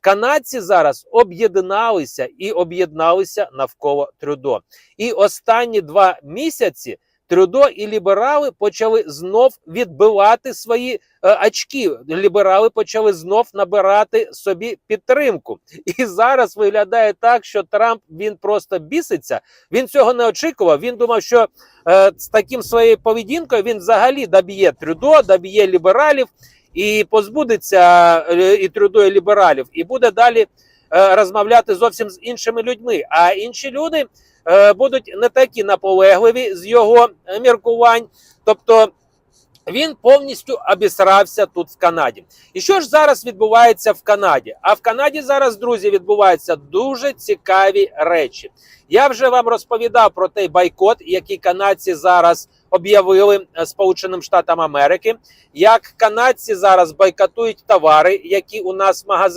Канадці зараз об'єдналися і об'єдналися навколо Трюдо. І останні два місяці Трюдо і ліберали почали знов відбивати свої е, очки. Ліберали почали знов набирати собі підтримку. І зараз виглядає так, що Трамп він просто біситься. Він цього не очікував. Він думав, що е, з таким своєю поведінкою він взагалі доб'є Трюдо, доб'є лібералів і позбудеться е, і Трюдо, і лібералів, і буде далі е, розмовляти зовсім з іншими людьми. А інші люди е, будуть не такі наполегливі з його міркувань. Тобто він повністю обісрався тут в Канаді. І що ж зараз відбувається в Канаді? А в Канаді зараз, друзі, відбуваються дуже цікаві речі. Я вже вам розповідав про той бойкот, який канадці зараз об'явили е, Сполученим Штатам Америки, як канадці зараз бойкотують товари, які у нас в магазинах.